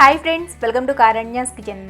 Hi friends welcome to Karanya's kitchen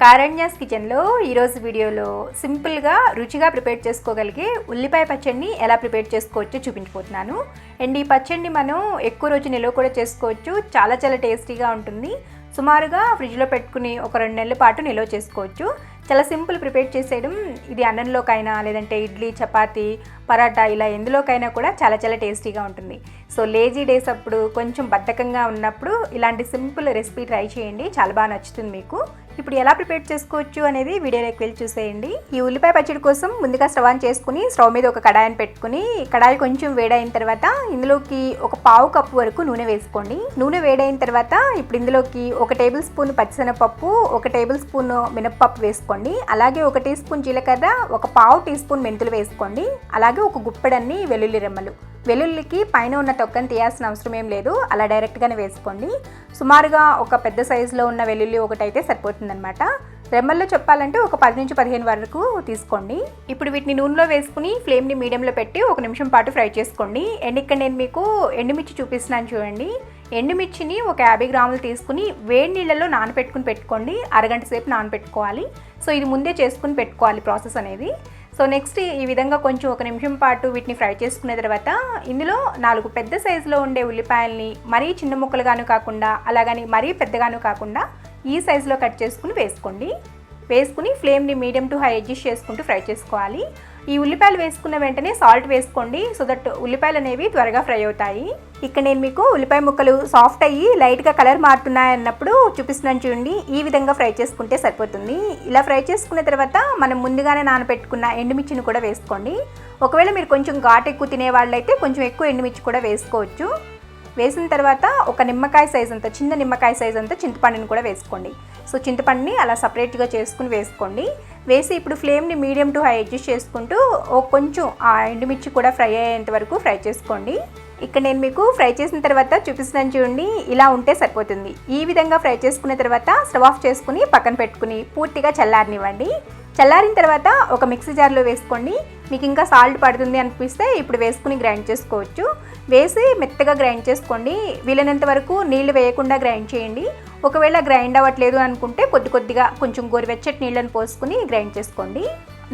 Karanya's కిచెన్లో ఈరోజు వీడియోలో సింపుల్గా రుచిగా ప్రిపేర్ చేసుకోగలిగే ఉల్లిపాయ పచ్చడిని ఎలా ప్రిపేర్ చేసుకోవచ్చో చూపించబోతున్నాను. అండ్ ఈ పచ్చడిని మనం ఎక్కువ రోజు నిల్వ కూడా చేసుకోవచ్చు. చాలా చాలా టేస్టీగా ఉంటుంది. సుమారుగా ఫ్రిడ్జ్లో పెట్టుకుని ఒక రెండు నెలల పాటు నిల్వ చేసుకోవచ్చు. చాలా సింపుల్ ప్రిపేర్ చేసేయడం. ఇది అన్నంలోకైనా లేదంటే ఇడ్లీ చపాతీ పరాటా ఇలా ఎందులోకైనా కూడా చాలా చాలా టేస్టీగా ఉంటుంది. సో లేజీ డేస్ అప్పుడు కొంచెం బద్ధకంగా ఉన్నప్పుడు ఇలాంటి సింపుల్ రెసిపీ ట్రై చేయండి. చాలా బాగా నచ్చుతుంది మీకు. ఇప్పుడు ఎలా ప్రిపేర్ చేసుకోవచ్చు అనేది వీడియోలోకి వెళ్ళి చూసేయండి. ఈ ఉల్లిపాయ పచ్చడి కోసం ముందుగా స్టవ్ ఆన్ చేసుకుని స్టవ్ మీద ఒక కడాయిని పెట్టుకుని కడాయి కొంచెం వేడైన తర్వాత ఇందులోకి ఒక పావు కప్పు వరకు నూనె వేసుకోండి. నూనె వేడైన తర్వాత ఇప్పుడు ఇందులోకి ఒక టేబుల్ స్పూన్ పచ్చిశనగపప్పు ఒక టేబుల్ స్పూన్ మినప్పప్పు వేసుకోండి. అలాగే ఒక టీ స్పూన్ జీలకర్ర ఒక పావు టీ స్పూన్ మెంతులు వేసుకోండి. అలాగే ఒక గుప్పెడన్ని వెల్లుల్లి రెమ్మలు. వెల్లుల్లికి పైన ఉన్న తొక్కని తీయాల్సిన అవసరం ఏం లేదు. అలా డైరెక్ట్గానే వేసుకోండి. సుమారుగా ఒక పెద్ద సైజులో ఉన్న వెల్లుల్లి ఒకటైతే సరిపోతుందన్నమాట. రెమ్మల్లో చెప్పాలంటే ఒక పది నుంచి పదిహేను వరకు తీసుకోండి. ఇప్పుడు వీటిని నూనెలో వేసుకుని ఫ్లేమ్ని మీడియంలో పెట్టి ఒక నిమిషం పాటు ఫ్రై చేసుకోండి. అండ్ ఇక్కడ నేను మీకు ఎండుమిర్చి చూపిస్తున్నాను చూడండి. ఎండుమిర్చిని ఒక యాభై గ్రాములు తీసుకుని వేడి నీళ్ళలో నానబెట్టుకుని పెట్టుకోండి. అరగంట సేపు నానబెట్టుకోవాలి. సో ఇది ముందే చేసుకుని పెట్టుకోవాలి ప్రాసెస్ అనేది. సో నెక్స్ట్ ఈ విధంగా కొంచెం ఒక నిమిషం పాటు వీటిని ఫ్రై చేసుకున్న తర్వాత ఇందులో నాలుగు పెద్ద సైజులో ఉండే ఉల్లిపాయల్ని మరీ చిన్న ముక్కలుగాను కాకుండా అలాగని మరీ పెద్దగాను కాకుండా ఈ సైజులో కట్ చేసుకుని వేసుకోండి. వేసుకుని ఫ్లేమ్ని మీడియం టు హై అడ్జస్ట్ చేసుకుంటూ ఫ్రై చేసుకోవాలి. ఈ ఉల్లిపాయలు వేసుకున్న వెంటనే సాల్ట్ వేసుకోండి. సో దట్ ఉల్లిపాయలు అనేవి త్వరగా ఫ్రై అవుతాయి. ఇక్కడ నేను మీకు ఉల్లిపాయ ముక్కలు సాఫ్ట్ అయ్యి లైట్గా కలర్ మారుతున్నాయి అన్నప్పుడు చూపిస్తున్నాను చూడండి. ఈ విధంగా ఫ్రై చేసుకుంటే సరిపోతుంది. ఇలా ఫ్రై చేసుకున్న తర్వాత మనం ముందుగానే నానబెట్టుకున్న ఎండుమిర్చిని కూడా వేసుకోండి. ఒకవేళ మీరు కొంచెం ఘాట్ ఎక్కువ తినేవాళ్ళైతే కొంచెం ఎక్కువ ఎండుమిర్చి కూడా వేసుకోవచ్చు. వేసిన తర్వాత ఒక నిమ్మకాయ సైజ్ అంత చిన్న నిమ్మకాయ సైజ్ అంతా చింతపండుని కూడా వేసుకోండి. సో చింతపండుని అలా సపరేట్గా చేసుకుని వేసుకోండి. వేసి ఇప్పుడు ఫ్లేమ్ని మీడియం టు హై అడ్జస్ట్ చేసుకుంటూ కొంచెం ఆ ఎండుమిర్చి కూడా ఫ్రై అయ్యేంత వరకు ఫ్రై చేసుకోండి. ఇక్కడ నేను మీకు ఫ్రై చేసిన తర్వాత చూపిస్తున్నాను చూడండి ఇలా ఉంటే సరిపోతుంది. ఈ విధంగా ఫ్రై చేసుకున్న తర్వాత స్టవ్ ఆఫ్ చేసుకుని పక్కన పెట్టుకుని పూర్తిగా చల్లారనివ్వండి. చల్లారిన తర్వాత ఒక మిక్సీ జార్లో వేసుకోండి మీకు ఇంకా సాల్ట్ పడుతుంది అనిపిస్తే ఇప్పుడు వేసుకుని గ్రైండ్ చేసుకోవచ్చు. వేసి మెత్తగా గ్రైండ్ చేసుకోండి. వీలైనంత వరకు నీళ్ళు వేయకుండా గ్రైండ్ చేయండి. ఒకవేళ గ్రైండ్ అవ్వట్లేదు అనుకుంటే కొద్ది కొద్దిగా కొంచెం గోరువెచ్చటి నీళ్ళని పోసుకుని గ్రైండ్ చేసుకోండి.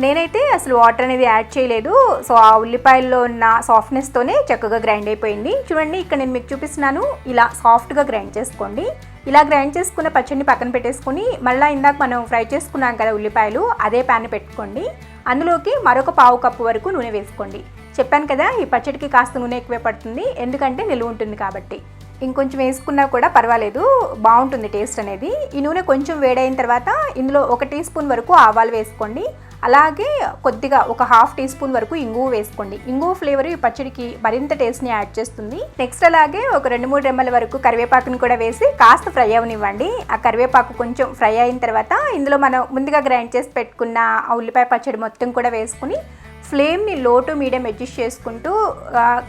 నేనైతే అసలు వాటర్ అనేది యాడ్ చేయలేదు. సో ఆ ఉల్లిపాయల్లో ఉన్న సాఫ్ట్నెస్తోనే చక్కగా గ్రైండ్ అయిపోయింది. చూడండి ఇక్కడ నేను మీకు చూపిస్తున్నాను. ఇలా సాఫ్ట్గా గ్రైండ్ చేసుకోండి. ఇలా గ్రైండ్ చేసుకున్న పచ్చడిని పక్కన పెట్టేసుకుని మళ్ళీ ఇందాక మనం ఫ్రై చేసుకున్నాం కదా ఉల్లిపాయలు అదే ప్యాన్ పెట్టుకోండి. అందులోకి మరొక పావు కప్పు వరకు నూనె వేసుకోండి. చెప్పాను కదా ఈ పచ్చడికి కాస్త నూనె ఎక్కువే పడుతుంది. ఎందుకంటే నిలువ ఉంటుంది కాబట్టి. ఇంకొంచెం వేసుకున్నా కూడా పర్వాలేదు. బాగుంటుంది టేస్ట్ అనేది. ఈ నూనె కొంచెం వేడైన తర్వాత ఇందులో ఒక టీ స్పూన్ వరకు ఆవాలు వేసుకోండి. అలాగే కొద్దిగా ఒక హాఫ్ టీ స్పూన్ వరకు ఇంగువ వేసుకోండి. ఇంగువ ఫ్లేవర్ ఈ పచ్చడికి మరింత టేస్ట్ని యాడ్ చేస్తుంది. నెక్స్ట్ అలాగే ఒక రెండు మూడు రెమ్మల వరకు కరివేపాకుని కూడా వేసి కాస్త ఫ్రై అవనివ్వండి. ఆ కరివేపాకు కొంచెం ఫ్రై అయిన తర్వాత ఇందులో మనం ముందుగా గ్రైండ్ చేసి పెట్టుకున్న ఉల్లిపాయ పచ్చడి మొత్తం కూడా వేసుకుని ఫ్లేమ్ని లో టు మీడియం అడ్జస్ట్ చేసుకుంటూ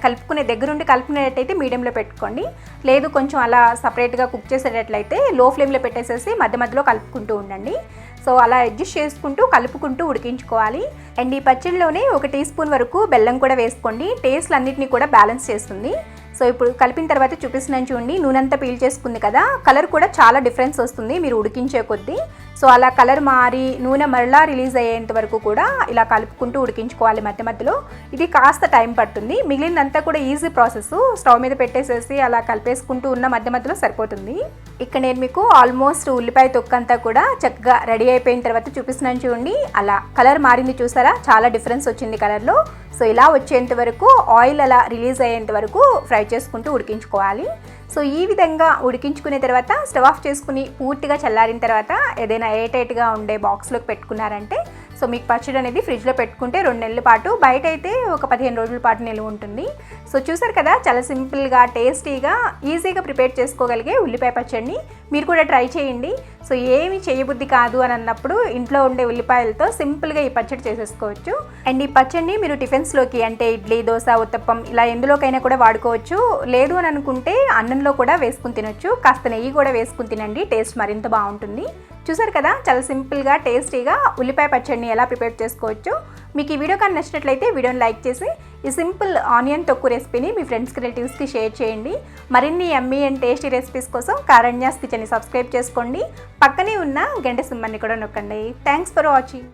కలుపుకునే దగ్గరుండి కలుపుకునేటట్టయితే మీడియంలో పెట్టుకోండి. లేదు కొంచెం అలా సపరేట్గా కుక్ చేసేటట్లయితే లో ఫ్లేమ్లో పెట్టేసేసి మధ్య మధ్యలో కలుపుకుంటూ ఉండండి. సో అలా అడ్జస్ట్ చేసుకుంటూ కలుపుకుంటూ ఉడికించుకోవాలి. అండ్ ఈ పచ్చడిలోనే ఒక టీ స్పూన్ వరకు బెల్లం కూడా వేసుకోండి. టేస్ట్లు అన్నింటినీ కూడా బ్యాలెన్స్ చేస్తుంది. సో ఇప్పుడు కలిపిన తర్వాత చూపిస్తున్నాను చూడండి నూనె అంతా పీల్ చేసుకుంది కదా కలర్ కూడా చాలా డిఫరెన్స్ వస్తుంది మీరు ఉడికించే కొద్దీ. సో అలా కలర్ మారి నూనె మరలా రిలీజ్ అయ్యేంత వరకు కూడా ఇలా కలుపుకుంటూ ఉడికించుకోవాలి మధ్య మధ్యలో. ఇది కాస్త టైం పడుతుంది. మిగిలినంతా కూడా ఈజీ ప్రాసెస్. స్టవ్ మీద పెట్టేసేసి అలా కలిపేసుకుంటూ ఉన్న మధ్య మధ్యలో సరిపోతుంది. ఇక్కడ నేను మీకు ఆల్మోస్ట్ ఉల్లిపాయ తొక్కంతా కూడా చక్కగా రెడీ అయిపోయిన తర్వాత చూపిస్తున్నాను చూడండి. అలా కలర్ మారింది చూసారా? చాలా డిఫరెన్స్ వచ్చింది కలర్లో. సో ఇలా వచ్చేంత వరకు ఆయిల్ అలా రిలీజ్ అయ్యేంత వరకు ఫ్రై చేసుకుంటూ ఉడికించుకోవాలి. సో ఈ విధంగా ఉడికించుకునే తర్వాత స్టవ్ ఆఫ్ చేసుకుని పూర్తిగా చల్లారిన తర్వాత ఏదైనా ఎయిర్ ఉండే బాక్స్లోకి పెట్టుకున్నారంటే సో మీకు పచ్చడి అనేది ఫ్రిడ్జ్లో పెట్టుకుంటే రెండు నెలల పాటు. బయట అయితే ఒక పదిహేను రోజుల పాటు నిల్వ ఉంటుంది. సో చూసారు కదా చాలా సింపుల్గా టేస్టీగా ఈజీగా ప్రిపేర్ చేసుకోగలిగే ఉల్లిపాయ పచ్చడిని మీరు కూడా ట్రై చేయండి. సో ఏమి చేయబుద్ధి కాదు అని అన్నప్పుడు ఇంట్లో ఉండే ఉల్లిపాయలతో సింపుల్గా ఈ పచ్చడి చేసేసుకోవచ్చు. అండ్ ఈ పచ్చడిని మీరు టిఫిన్స్లోకి అంటే ఇడ్లీ దోశ ఉత్తప్పం ఇలా ఎందులోకైనా కూడా వాడుకోవచ్చు. లేదు అని అనుకుంటే అన్నంలో కూడా వేసుకుని తినొచ్చు. కాస్త నెయ్యి కూడా వేసుకుని తినండి టేస్ట్ మరింత బాగుంటుంది. చూసారు కదా? చాలా సింపుల్గా టేస్టీగా ఉల్లిపాయ పచ్చడిని ఎలా ప్రిపేర్ చేసుకోవచ్చు. మీకు ఈ వీడియో కానీ నచ్చినట్లయితే వీడియోని లైక్ చేసి ఈ సింపుల్ ఆనియన్ తొక్కు రెసిపీని మీ ఫ్రెండ్స్కి రిలేటివ్స్కి షేర్ చేయండి. మరిన్ని ఎమ్మీ అండ్ టేస్టీ రెసిపీస్ కోసం కారణ్యాస్ కిచెన్ని సబ్స్క్రైబ్ చేసుకోండి. పక్కనే ఉన్న గంట సింహాన్ని కూడా నొక్కండి. Thanks for watching.